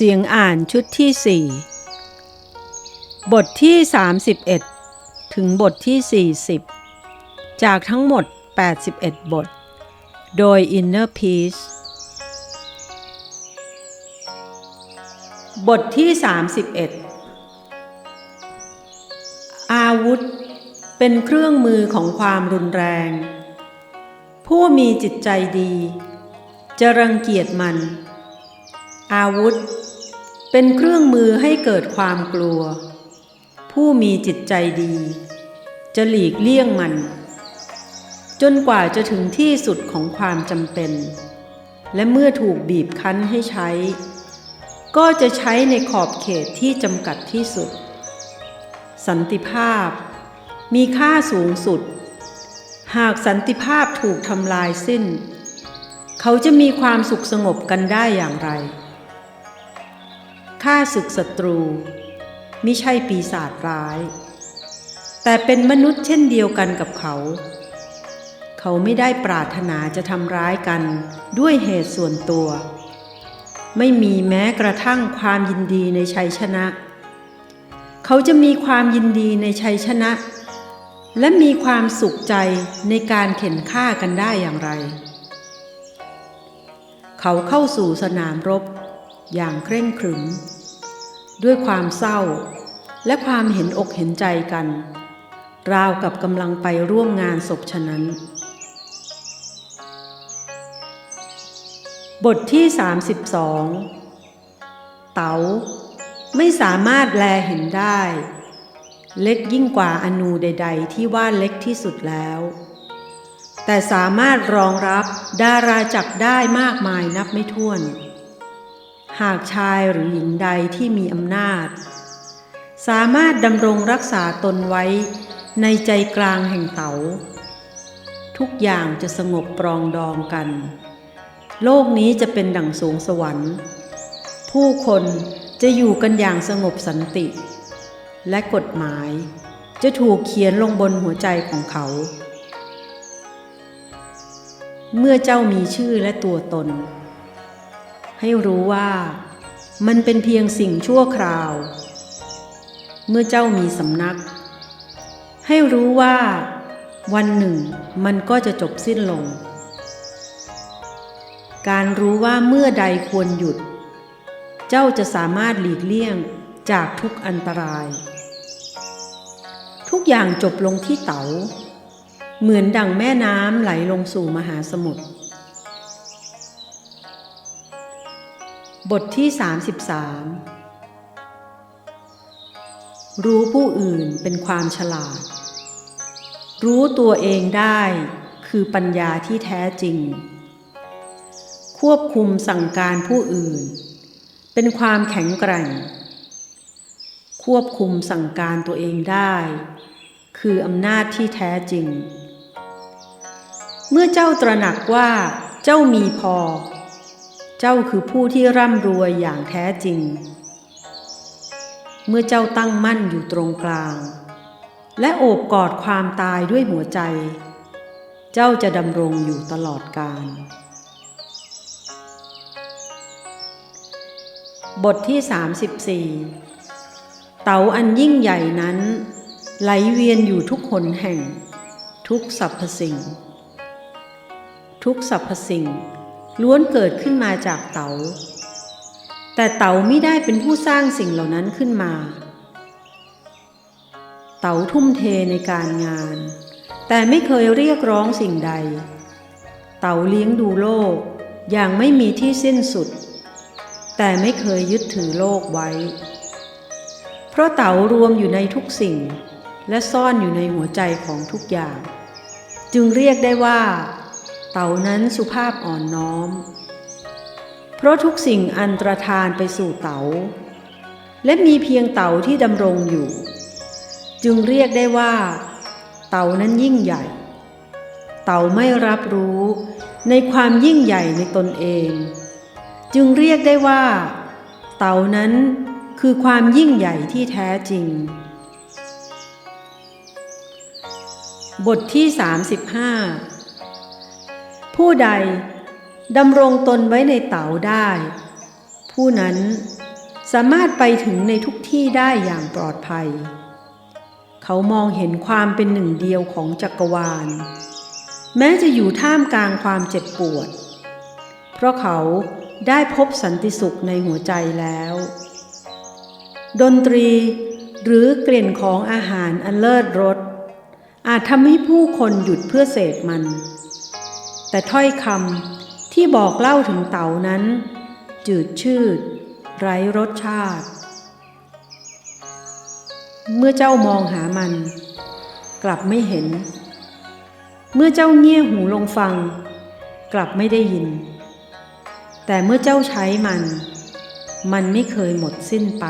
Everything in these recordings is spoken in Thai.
เสียงอ่านชุดที่4บทที่ 31 ถึงบทที่ 40 จากทั้งหมด 81 บท โดย Inner Peace บทที่ 31 อาวุธ เป็นเครื่องมือของความรุนแรง ผู้มีจิตใจดี จะรังเกียจมัน อาวุธ เป็นเครื่องมือให้เกิดความกลัว ผู้มีจิตใจดี จะหลีกเลี่ยงมัน จนกว่าจะถึงที่สุดของความจำเป็น และเมื่อถูกบีบคั้นให้ใช้ ก็จะใช้ในขอบเขตที่จำกัดที่สุด สันติภาพ มีค่าสูงสุด หากสันติภาพถูกทำลายสิ้น เขาจะมีความสุขสงบกันได้อย่างไร ข้าศึกศัตรูมิใช่ปีศาจร้าย แต่เป็นมนุษย์เช่นเดียวกันกับเขา เขาไม่ได้ปรารถนาจะทำร้ายกันด้วยเหตุส่วนตัว ไม่มีแม้กระทั่งความยินดีในชัยชนะ เขาจะมีความยินดีในชัยชนะ และมีความสุขใจในการเข็นฆ่ากันได้อย่างไร เขาเข้าสู่สนามรบ อย่างเคร่งขรึม ด้วยความเศร้า และความเห็นอกเห็นใจกัน ราวกับกำลังไปร่วมงานศพฉะนั้น บทที่ 32 เต๋าไม่สามารถแลเห็นได้ เล็กยิ่งกว่าอนูใด ๆ ที่ว่าเล็กที่สุดแล้วแต่สามารถรองรับดาราจักรได้มากมายนับไม่ถ้วน หากชายหรือหญิงใดที่มีอำนาจ สามารถดำรงรักษาตนไว้ในใจกลางแห่งเต๋า ทุกอย่างจะสงบปรองดองกัน โลกนี้จะเป็นดั่งสวงสวรรค์ ผู้คนจะอยู่กันอย่างสงบสันติ และกฎหมายจะถูกเขียนลงบนหัวใจของเขา เมื่อเจ้ามีชื่อและตัวตน ให้รู้ว่ามันเป็นเพียงสิ่งชั่วคราว เมื่อเจ้ามีสำนัก ให้รู้ว่า วันหนึ่งมันก็จะจบสิ้นลง การรู้ว่าเมื่อใดควรหยุด เจ้าจะสามารถหลีกเลี่ยงจากทุกอันตราย ทุกอย่างจบลงที่เตา๋า เหมือนดั่งแม่น้ำไหลลงสู่มหาสมุทร บทที่ 33 รู้ผู้อื่นเป็นความฉลาด รู้ตัวเองได้คือปัญญาที่แท้จริง ควบคุมสั่งการผู้อื่น เป็นความแข็งแกร่ง ควบคุมสั่งการตัวเองได้ คืออำนาจที่แท้จริง เมื่อเจ้าตระหนักว่าเจ้ามีพอ เจ้าคือผู้ที่ร่ำรวยอย่างแท้จริง เมื่อเจ้าตั้งมั่นอยู่ตรงกลาง และโอบกอดความตายด้วยหัวใจ เจ้าจะดำรงอยู่ตลอดกาลบทที่ 34 เต๋าอันยิ่งใหญ่นั้น ไหลเวียนอยู่ทุกหนแห่ง ทุกสรรพสิ่ง ทุกสรรพสิ่ง ล้วนเกิดขึ้นมาจากเต๋า แต่เต๋าไม่ได้เป็นผู้สร้างสิ่งเหล่านั้นขึ้นมา เต๋าทุ่มเทในการงาน แต่ไม่เคยเรียกร้องสิ่งใด เต๋าเลี้ยงดูโลกอย่างไม่มีที่สิ้นสุด แต่ไม่เคยยึดถือโลกไว้ เพราะเต๋ารวมอยู่ในทุกสิ่ง และซ่อนอยู่ในหัวใจของทุกอย่าง จึงเรียกได้ว่า เต๋านั้นสุภาพอ่อนน้อม เพราะทุกสิ่งอันตรธานไปสู่เต๋า และมีเพียงเต๋าที่ดำรงอยู่ จึงเรียกได้ว่า เต๋านั้นยิ่งใหญ่ เต๋าไม่รับรู้ในความยิ่งใหญ่ในตนเอง จึงเรียกได้ว่า เต๋านั้นคือความยิ่งใหญ่ที่แท้จริง บทที่ 35 ผู้ใดดำรงตนไว้ในเต๋าได้ ผู้นั้นสามารถไปถึงในทุกที่ได้อย่างปลอดภัย เขามองเห็นความเป็นหนึ่งเดียวของจักรวาล แม้จะอยู่ท่ามกลางความเจ็บปวด เพราะเขาได้พบสันติสุขในหัวใจแล้ว ดนตรีหรือกลิ่นของอาหารอันเลิศรสอาจทำให้ผู้คนหยุดเพื่อเสพมัน แต่ถ้อยคำที่บอกเล่าถึงเต่านั้น จืดชืด ไร้รสชาติ เมื่อเจ้ามองหามัน กลับไม่เห็น เมื่อเจ้าเงี่ยหูลงฟัง กลับไม่ได้ยิน แต่เมื่อเจ้าใช้มัน มันไม่เคยหมดสิ้นไป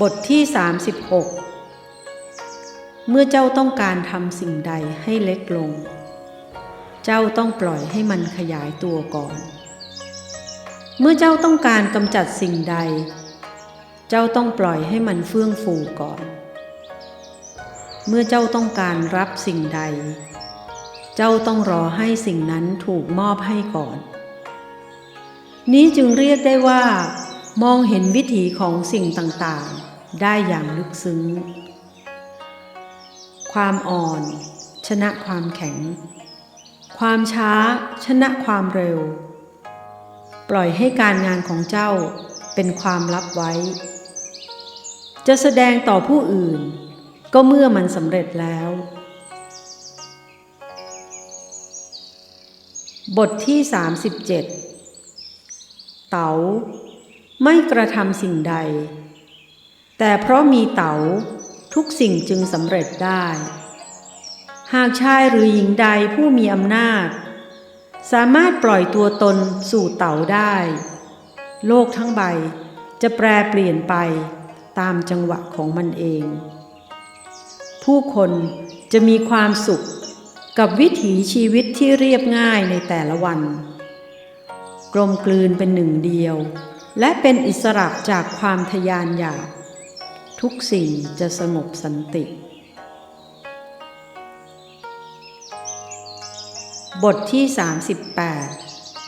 บทที่ 36 เมื่อเจ้าต้องการทำสิ่งใดให้เล็กลง เจ้าต้องปล่อยให้มันขยายตัวก่อน เมื่อเจ้าต้องการกำจัดสิ่งใด เจ้าต้องปล่อยให้มันเฟื่องฟูก่อน เมื่อเจ้าต้องการรับสิ่งใด เจ้าต้องรอให้สิ่งนั้นถูกมอบให้ก่อน นี้จึงเรียกได้ว่า มองเห็นวิถีของสิ่งต่างๆ ได้อย่างลึกซึ้ง ความอ่อน ชนะความแข็ง ความช้า ชนะความเร็ว ปล่อยให้การงานของเจ้าเป็นความลับไว้ จะแสดงต่อผู้อื่น ก็เมื่อมันสำเร็จแล้ว บทที่ 37 เต๋าไม่กระทำสิ่งใด แต่เพราะมีเต๋า ทุกสิ่งจึงสำเร็จได้ หากชายหรือหญิงใดผู้มีอำนาจ สามารถปล่อยตัวตนสู่เต๋าได้ โลกทั้งใบจะแปรเปลี่ยนไปตามจังหวะของมันเอง ผู้คนจะมีความสุขกับวิถีชีวิตที่เรียบง่ายในแต่ละวัน กลมกลืนเป็นหนึ่งเดียว และเป็นอิสระจากความทยานอยาก ทุกสิ่งจะสงบสันติ บทที่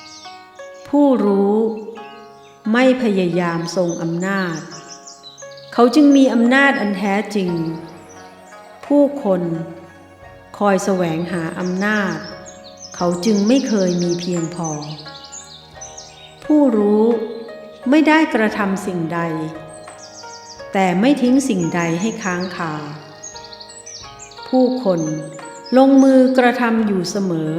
38 ผู้รู้ไม่พยายามทรงอำนาจ เขาจึงมีอำนาจอันแท้จริง ผู้คนคอยแสวงหาอำนาจ เขาจึงไม่เคยมีเพียงพอ ผู้รู้ไม่ได้กระทำสิ่งใด แต่ไม่ทิ้งสิ่งใดให้ค้างคา ผู้คนลงมือกระทำอยู่เสมอ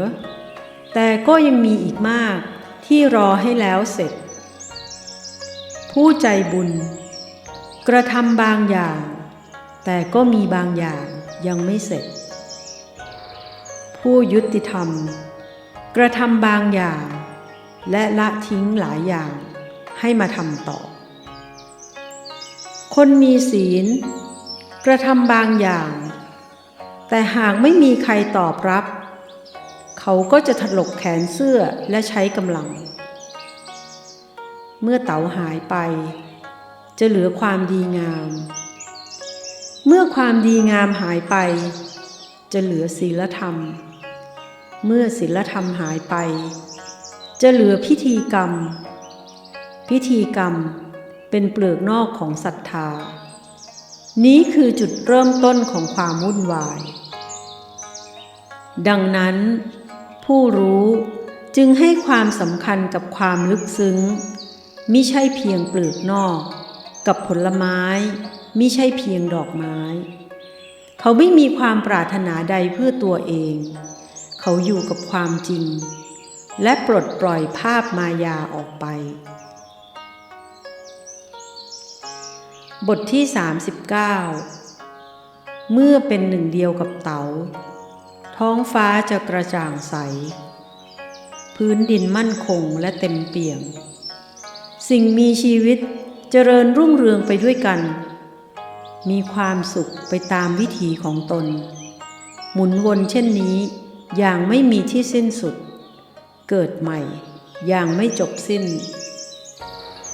แต่ก็ยังมีอีกมากที่รอให้แล้วเสร็จ ผู้ใจบุญ กระทำบางอย่าง แต่ก็มีบางอย่างยังไม่เสร็จ ผู้ยุติธรรม กระทำบางอย่าง และละทิ้งหลายอย่างให้มาทำต่อ คนมีศีล กระทำบางอย่าง แต่หากไม่มีใครตอบรับ เขาก็จะถลกแขนเสื้อและใช้กำลัง เมื่อเต๋าหายไป จะเหลือความดีงาม เมื่อความดีงามหายไป จะเหลือศีลธรรม เมื่อศีลธรรมหายไป จะเหลือพิธีกรรม พิธีกรรม เป็นเปลือกนอกของศรัทธา นี้คือจุดเริ่มต้นของความวุ่นวาย ดังนั้น ผู้รู้จึงให้ความสำคัญกับความลึกซึ้งมิใช่เพียงเปลือกนอก กับผลไม้มิใช่เพียงดอกไม้ เขาไม่มีความปรารถนาใดเพื่อตัวเอง เขาอยู่กับความจริง และปลดปล่อยภาพมายาออกไป บทที่ 39 เมื่อเป็นหนึ่งเดียวกับเตา๋า ท้องฟ้าจะกระจ่างใส พื้นดินมั่นคงและเต็มเปี่ยม สิ่งมีชีวิตเจริญรุ่งเรืองไปด้วยกัน มีความสุขไปตามวิถีของตน หมุนวนเช่นนี้อย่างไม่มีที่สิ้นสุด เกิดใหม่อย่างไม่จบสิ้น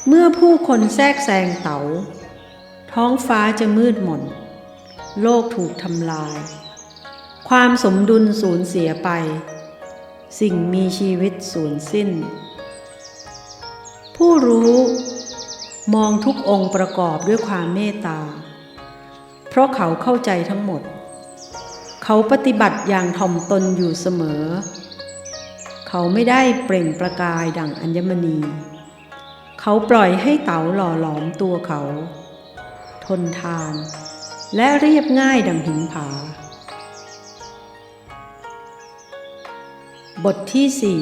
เมื่อผู้คนแทรกแซงเต๋า ท้องฟ้าจะมืดมน โลกถูกทำลาย ความสมดุลสูญเสียไป สิ่งมีชีวิตสูญสิ้น ผู้รู้มองทุกองค์ประกอบด้วยความเมตตา เพราะเขาเข้าใจทั้งหมด เขาปฏิบัติอย่างถ่อมตนอยู่เสมอ เขาไม่ได้เปล่งประกายดั่งอัญมณี เขาปล่อยให้เต๋าหล่อหลอมตัวเขา ทนทาน และเรียบง่ายดังหินผา บทที่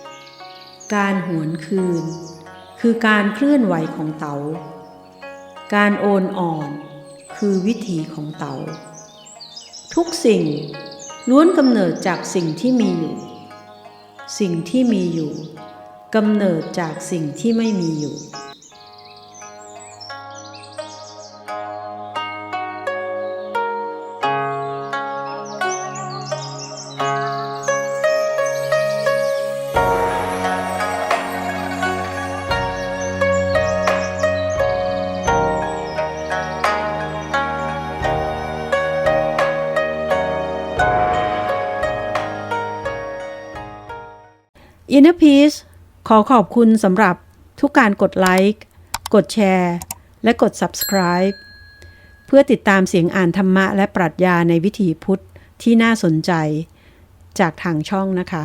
40 การหวนคืน คือการเคลื่อนไหวของเต๋า การโอนอ่อน คือวิถีของเต๋า ทุกสิ่งล้วนกำเนิดจากสิ่งที่มีอยู่ สิ่งที่มีอยู่กำเนิดจากสิ่งที่ไม่มีอยู่ Inner Peace ขอขอบคุณสำหรับทุกการกดไลค์ กดแชร์ และกด Subscribe เพื่อติดตามเสียงอ่านธรรมะและปรัชญาในวิถีพุทธที่น่าสนใจ จากทางช่องนะคะ